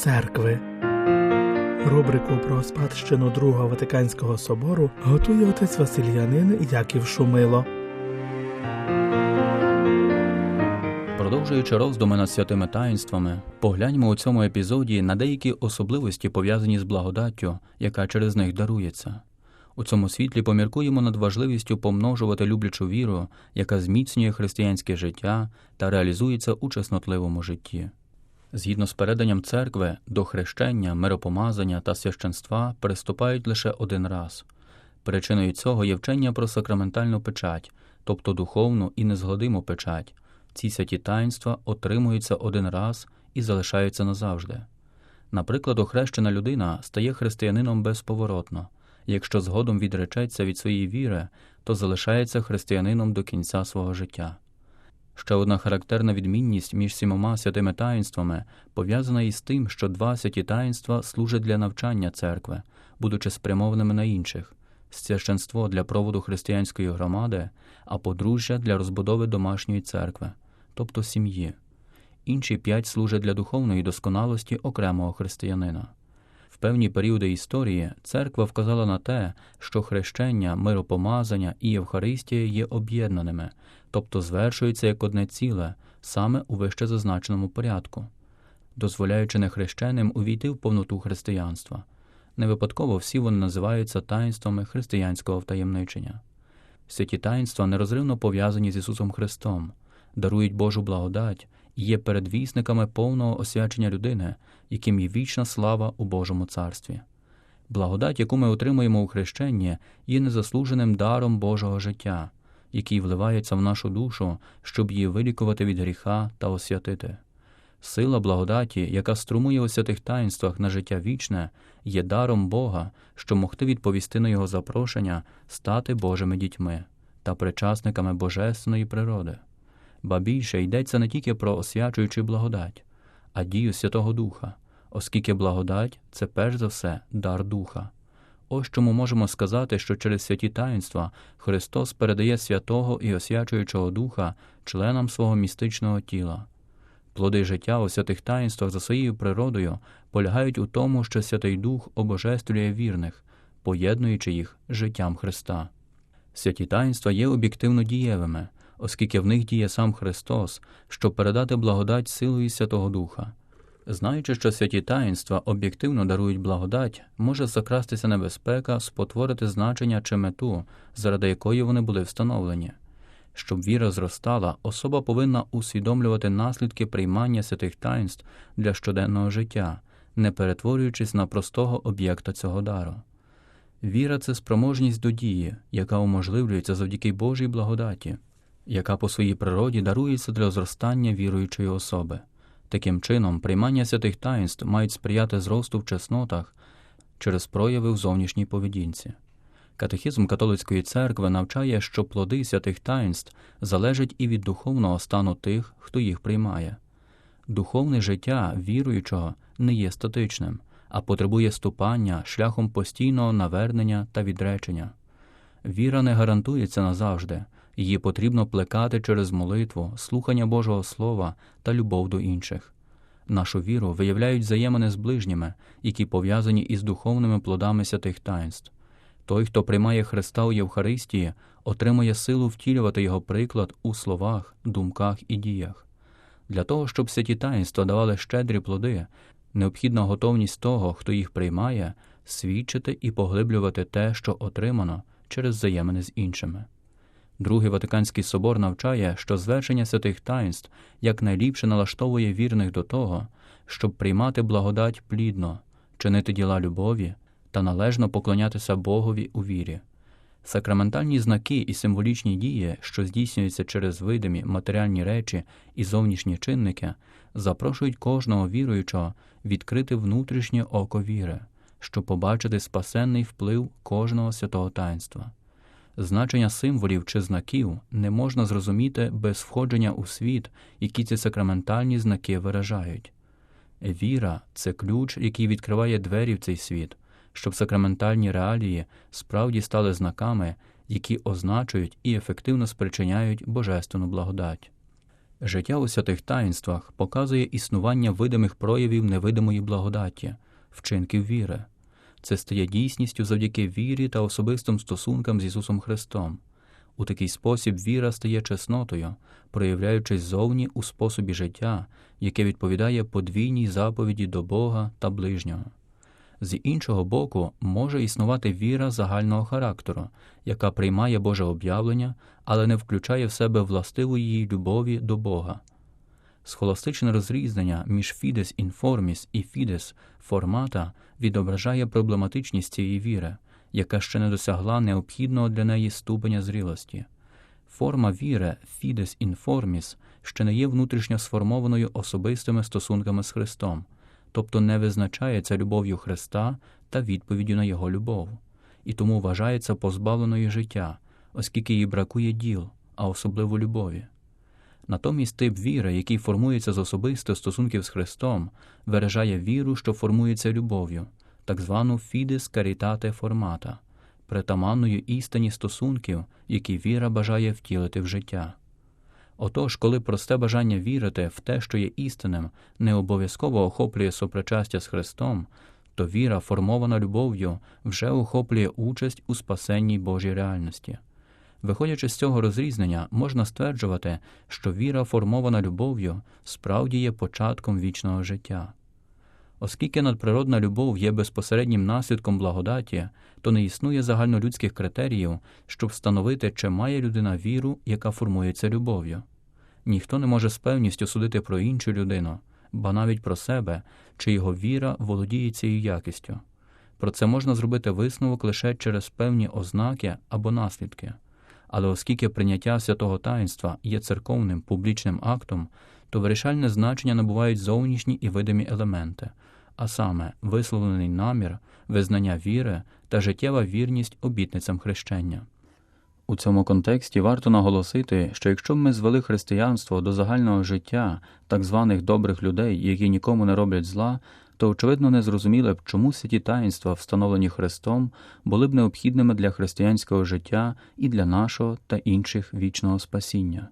церкви. Рубрику про спадщину Другого Ватиканського собору готує отець Васильянин Яків Шумило. Продовжуючи роздуми над святими таїнствами, погляньмо у цьому епізоді на деякі особливості, пов'язані з благодаттю, яка через них дарується. У цьому світлі поміркуємо над важливістю помножувати люблячу віру, яка зміцнює християнське життя та реалізується у чеснотливому житті. Згідно з переданням церкви, до хрещення, миропомазання та священства приступають лише один раз. Причиною цього є вчення про сакраментальну печать, тобто духовну і незгодиму печать. Ці святі таїнства отримуються один раз і залишаються назавжди. Наприклад, охрещена людина стає християнином безповоротно. Якщо згодом відречеться від своєї віри, то залишається християнином до кінця свого життя. Ще одна характерна відмінність між сімома святими таїнствами пов'язана із тим, що два святі таїнства служать для навчання церкви, будучи спрямованими на інших священство для проводу християнської громади, а подружжя для розбудови домашньої церкви, тобто сім'ї. Інші п'ять служать для духовної досконалості окремого християнина. В певні періоди історії церква вказала на те, що хрещення, миропомазання і Євхаристія є об'єднаними, тобто звершуються як одне ціле, саме у вище зазначеному порядку, дозволяючи нехрещеним увійти в повноту християнства. Не випадково всі вони називаються таїнствами християнського втаємничення. Святі таїнства нерозривно пов'язані з Ісусом Христом, дарують Божу благодать є передвісниками повного освячення людини, яким є вічна слава у Божому царстві. Благодать, яку ми отримуємо у хрещенні, є незаслуженим даром Божого життя, який вливається в нашу душу, щоб її вилікувати від гріха та освятити. Сила благодаті, яка струмує у святих таїнствах на життя вічне, є даром Бога, що могти відповісти на Його запрошення стати Божими дітьми та причасниками божественної природи. Ба більше йдеться не тільки про освячуючу благодать, а дію Святого Духа, оскільки благодать це перш за все дар Духа. Ось чому можемо сказати, що через святі таїнства Христос передає святого і освячуючого Духа членам свого містичного тіла. Плоди життя у святих таїнствах за своєю природою полягають у тому, що Святий Дух обожествлює вірних, поєднуючи їх життям Христа. Святі таїнства є об'єктивно дієвими, оскільки в них діє сам Христос, щоб передати благодать силою Святого Духа. Знаючи, що святі таїнства об'єктивно дарують благодать, може закрастися небезпека спотворити значення чи мету, заради якої вони були встановлені. Щоб віра зростала, особа повинна усвідомлювати наслідки приймання святих таїнств для щоденного життя, не перетворюючись на простого об'єкта цього дару. Віра це спроможність до дії, яка уможливлюється завдяки Божій благодаті, яка по своїй природі дарується для зростання віруючої особи. Таким чином, приймання святих таїнств мають сприяти зросту в чеснотах через прояви в зовнішній поведінці. Катехізм католицької церкви навчає, що плоди святих таїнств залежать і від духовного стану тих, хто їх приймає. Духовне життя віруючого не є статичним, а потребує ступання шляхом постійного навернення та відречення. Віра не гарантується назавжди, її потрібно плекати через молитву, слухання Божого Слова та любов до інших. Нашу віру виявляють взаємини з ближніми, які пов'язані із духовними плодами святих таїнств. Той, хто приймає Христа у Євхаристії, отримує силу втілювати його приклад у словах, думках і діях. Для того, щоб святі таїнства давали щедрі плоди, необхідна готовність того, хто їх приймає, свідчити і поглиблювати те, що отримано через взаємини з іншими. Другий Ватиканський собор навчає, що звершення святих таїнств якнайліпше налаштовує вірних до того, щоб приймати благодать плідно, чинити діла любові та належно поклонятися Богові у вірі. Сакраментальні знаки і символічні дії, що здійснюються через видимі матеріальні речі і зовнішні чинники, запрошують кожного віруючого відкрити внутрішнє око віри, щоб побачити спасенний вплив кожного святого таїнства. Значення символів чи знаків не можна зрозуміти без входження у світ, які ці сакраментальні знаки виражають. Віра це ключ, який відкриває двері в цей світ, щоб сакраментальні реалії справді стали знаками, які означують і ефективно спричиняють божественну благодать. Життя у святих таїнствах показує існування видимих проявів невидимої благодаті, вчинків віри. Це стає дійсністю завдяки вірі та особистим стосункам з Ісусом Христом. У такий спосіб віра стає чеснотою, проявляючись зовні у способі життя, яке відповідає подвійній заповіді до Бога та ближнього. З іншого боку, може існувати віра загального характеру, яка приймає Боже об'явлення, але не включає в себе властиву її любові до Бога. Схоластичне розрізнення між фідес інформіс і фідес формата відображає проблематичність цієї віри, яка ще не досягла необхідного для неї ступеня зрілості. Форма віри фідес інформіс ще не є внутрішньо сформованою особистими стосунками з Христом, тобто не визначається любов'ю Христа та відповіддю на Його любов, і тому вважається позбавленою життя, оскільки їй бракує діл, а особливо любові. Натомість тип віри, який формується з особистих стосунків з Христом, виражає віру, що формується любов'ю, так звану фідес карітате формата, притаманною істині стосунків, які віра бажає втілити в життя. Отож, коли просте бажання вірити в те, що є істинним, не обов'язково охоплює сопричастя з Христом, то віра, формована любов'ю, вже охоплює участь у спасенній Божій реальності. Виходячи з цього розрізнення, можна стверджувати, що віра, формована любов'ю, справді є початком вічного життя. Оскільки надприродна любов є безпосереднім наслідком благодаті, то не існує загальнолюдських критеріїв, щоб встановити, чи має людина віру, яка формується любов'ю. Ніхто не може з певністю судити про іншу людину, ба навіть про себе, чи його віра володіє цією якістю. Про це можна зробити висновок лише через певні ознаки або наслідки. Але оскільки прийняття святого таїнства є церковним публічним актом, то вирішальне значення набувають зовнішні і видимі елементи, а саме висловлений намір, визнання віри та життєва вірність обітницям хрещення. У цьому контексті варто наголосити, що якщо б ми звели християнство до загального життя так званих добрих людей, які нікому не роблять зла, то очевидно не зрозуміли б, чому святі таїнства, встановлені Христом, були б необхідними для християнського життя і для нашого та інших вічного спасіння.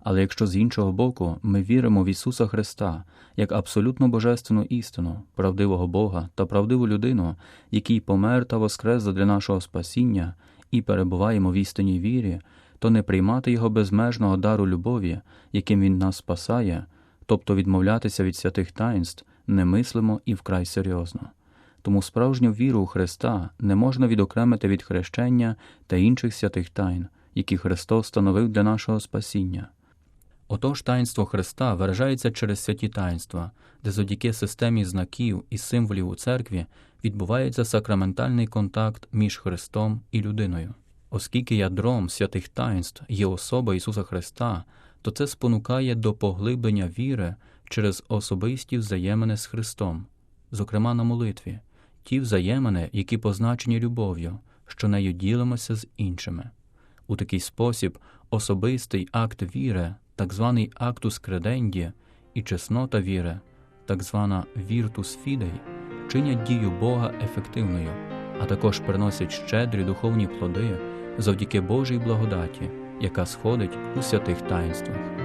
Але якщо з іншого боку ми віримо в Ісуса Христа як абсолютно божественну істину, правдивого Бога та правдиву людину, який помер та воскрес для нашого спасіння, і перебуваємо в істинній вірі, то не приймати Його безмежного дару любові, яким Він нас спасає, тобто відмовлятися від святих таїнств, не мислимо і вкрай серйозно. Тому справжню віру у Христа не можна відокремити від хрещення та інших святих тайн, які Христос становив для нашого спасіння. Отож таїнство Христа виражається через святі таїнства, де завдяки системі знаків і символів у церкві відбувається сакраментальний контакт між Христом і людиною. Оскільки ядром святих таїнств є особа Ісуса Христа, то це спонукає до поглиблення віри через особисті взаємини з Христом, зокрема на молитві, ті взаємини, які позначені любов'ю, що нею ділимося з іншими. У такий спосіб особистий акт віри, так званий актус креденді, і чеснота віри, так звана віртус фідей, чинять дію Бога ефективною, а також приносять щедрі духовні плоди завдяки Божій благодаті, яка сходить у святих таїнствах.